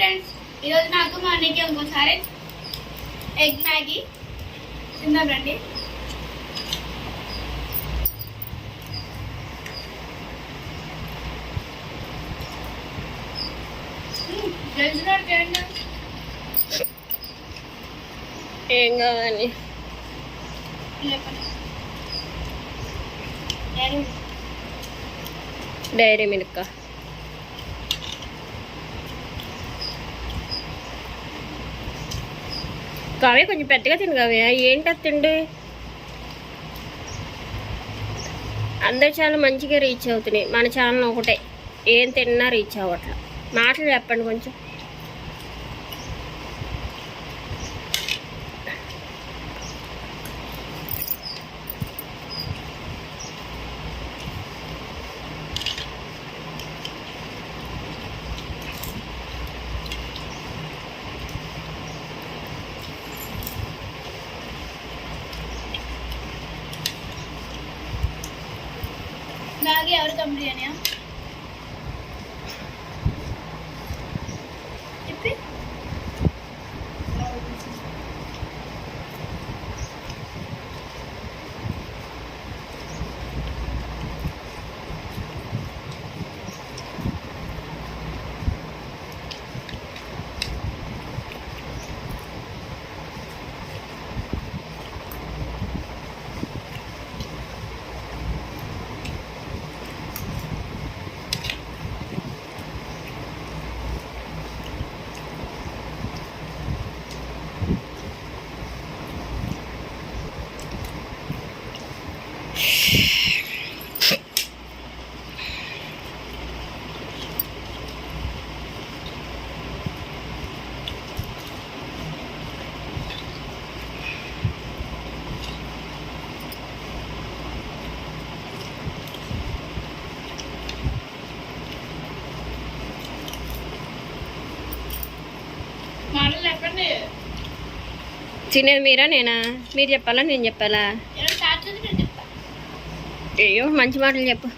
Friends ఈరోజు నాకు మా అన్నకి ఇంకోసారి ఎగ్ మ్యాగీ. తిందాం రండి. ఏం కావాలి? Dairy milk. కావే కొంచెం పెద్దగా తిను కావే ఏంటి అత్తండి అందరు చాలా మంచిగా రీచ్ అవుతున్నాయి. మన ఛానల్ ఒకటే. ఏం తిన్నా రీచ్ అవ్వట్లా. మాటలు చెప్పండి కొంచెం. మ్యాగీ ఎవరు కంప్లీట్ అయినా చెప్పి మాటలు చెప్పండి తినేది మీరా నేనా? మీరు చెప్పాలా నేను చెప్పాలా? అయ్యో మంచి మాటలు చెప్పు.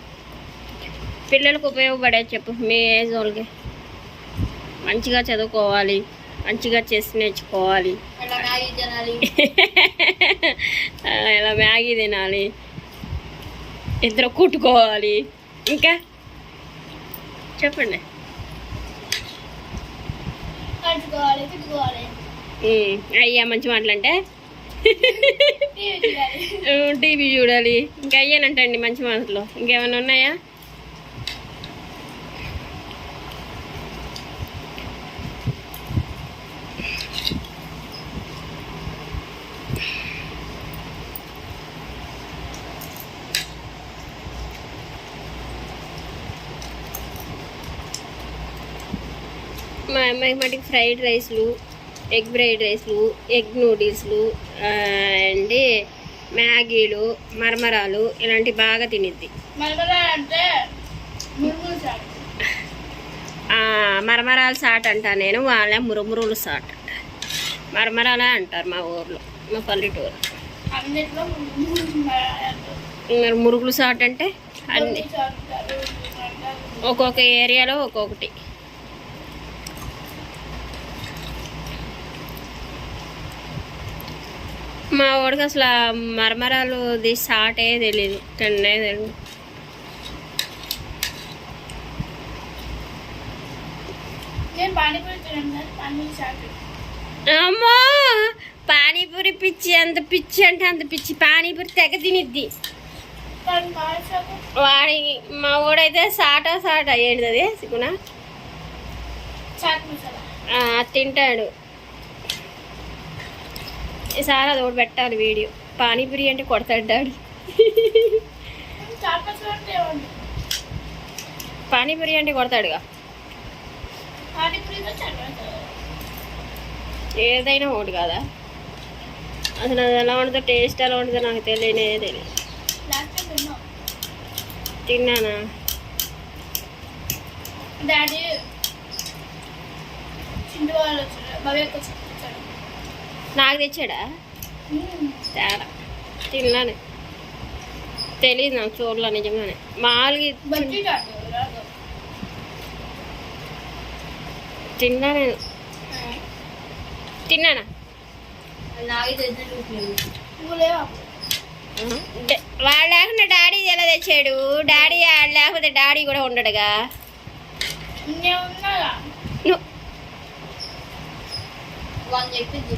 పిల్లలకు ఉపయోగపడే చెప్పు మీ ఏజ్ వాళ్ళకి. మంచిగా చదువుకోవాలి మంచిగా చేసి నేర్చుకోవాలి. ఇలా మ్యాగీ తినాలి. మ్యాగీ తినాలి ఇద్దరు కుట్టుకోవాలి ఇంకా? చెప్పండి. కట్టుకోవాలి అయ్యా మంచి మాటలు అంటే టీవీ చూడాలి. టీవీ చూడాలి ఇంకా అయ్యానంటండి మంచి మాటలు. ఇంకేమైనా ఉన్నాయా? మా అమ్మాయి మటుకు ఫ్రైడ్ రైస్లు ఎగ్ ఫ్రైడ్ రైస్లు ఎగ్ నూడిల్స్లు అండ్ మ్యాగీలు మరమరాలు ఇలాంటివి బాగా తినిద్ది. మరమరాలు సాట్ అంటా నేను వాళ్ళ మురుమురులు సాట్ అంట మరమరాలే అంటారు మా ఊర్లో మా పల్లెటూరు. మరి మురుగులు సాట్ అంటే అన్ని. ఒక్కొక్క ఏరియాలో ఒక్కొక్కటి. మా వాడికి అసలు మరమరాలు ది సాటే తెలియదు తిన్నే తెలియదు అమ్మో! పానీపూరి పిచ్చి అంత పిచ్చి అంటే అంత పిచ్చి. పానీపూరి తెగ తినిద్ది. వాడి మా వాడైతే సాటా సాటా ఏంటిది ఆ, తింటాడు. ఈసారి అది ఒకటి పెట్టాలి వీడియో. పానీపూరి అంటే కొడతాడు డాడీ. పానీపూరి అంటే కొడతాడుగా. ఏదైనా ఒకటి కదా? అసలు అది ఎలా ఉంటుందో టేస్ట్ ఎలా ఉంటుందో నాకు తెలియనే తెలియదు తిన్నానా? డాడీ చిండు వాళ్ళు వచ్చారు. నాకు తెచ్చాడా? తేడా. తిన్నాను. తెలియదు నాకు చూడలే నిజంగానే. మామూలుగా తిన్నా నేను. తిన్నానా? వాడు లేకుండా డాడీ ఎలా తెచ్చాడు? డాడీ లేకపోతే డాడీ కూడా ఉండడుగా? నువ్వు వాళ్ళు చెప్పింది.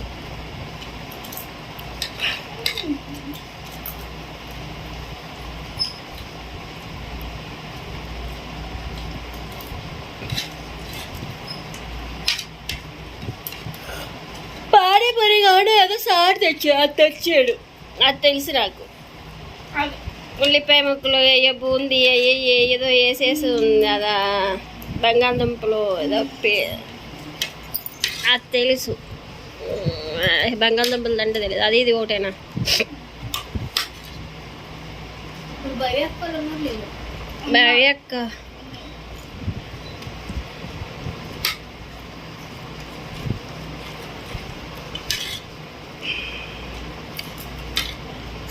పానీపూరి ఏదో సార్ తెచ్చాడు అది తెచ్చాడు. అది తెలుసు నాకు. ఉల్లిపాయ ముక్కలు ఏ బూందీ ఏదో వేసేసి ఉంది అదా. బంగాళదుంపలు ఏదో అది తెలుసు. బంగాళదుంపలు అంటే తెలియదు. అది ఇది ఒకటేనా?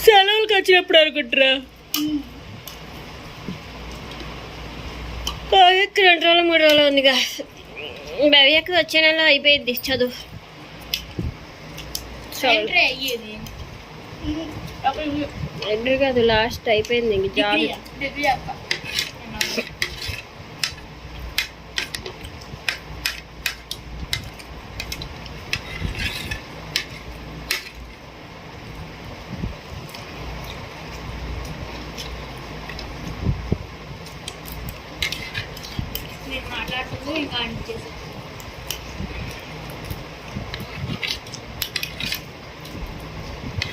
సెలవులకు వచ్చినప్పుడు అనుకుంటారా? భవ్యక్క రెండు రోజులు మూడు రోజులు ఉందిగా భవ్యక్క వచ్చే నెల అయిపోయింది చదువు. ఎంట్రీ కాదు లాస్ట్ అయిపోయింది ఇంక జాబ్ డిగ్రీ డిగ్రీ అక్క నేను మాట్లాడుతూ ఇంకా అనిపించేసి ఏంటి ఇది అక్కట్లా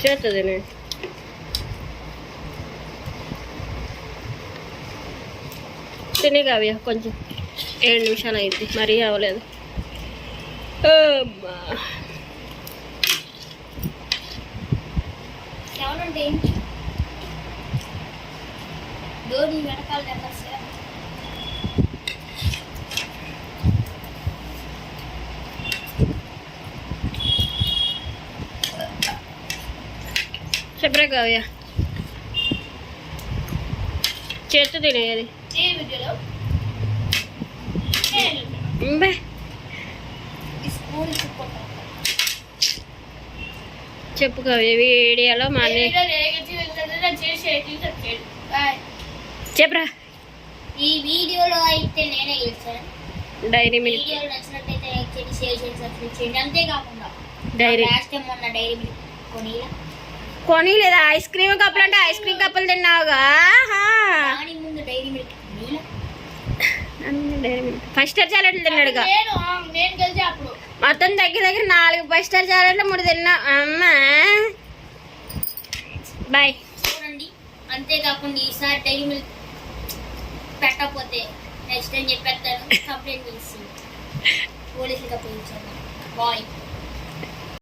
చేస్తుంది నేను తినే కావ్య కొంచెం ఏడు నిమిషాలు అయింది మరీ అవ్వలేదు డోర్ వెనకాల చెప్పరా కావ్య చేత్తో చుట్టుకుంటాను చెప్పు కావ్య వీడియోలో మా వీడియో చెప్పరా. ఈ వీడియోలో అయితే నేనే గెలిచాను డైరీ మిల్క్. వీడియోలో నచ్చినట్లయితే లైక్ చేయండి షేర్ చేయండి సబ్స్క్రైబ్ చేయండి. అంతేకాకుండా డైరీ. లాస్ట్ టైం మొన్న డైరీ మిల్క్ కొని కొని లేదా ఐస్ క్రీమ్ కప్పులు అంటే ఐస్ క్రీమ్ కప్పులు తిన్నావుగా? Five star తిన్నాడుగా? గెలిచా అప్పుడు. మొత్తం దగ్గర దగ్గర నాలుగు ఫైవ్ స్టార్ చాలెట్లు మూడు తిన్నా. అమ్మా. బాయ్. చూడండి. అంతేకాకుండా ఈసారి డైరీ మిల్క్ పెట్టకపోతే నెక్స్ట్ టైం చెప్పేస్తాను. కంప్లైంట్ చేసి. పోలీసులకు అప్పగించాను. బాయ్.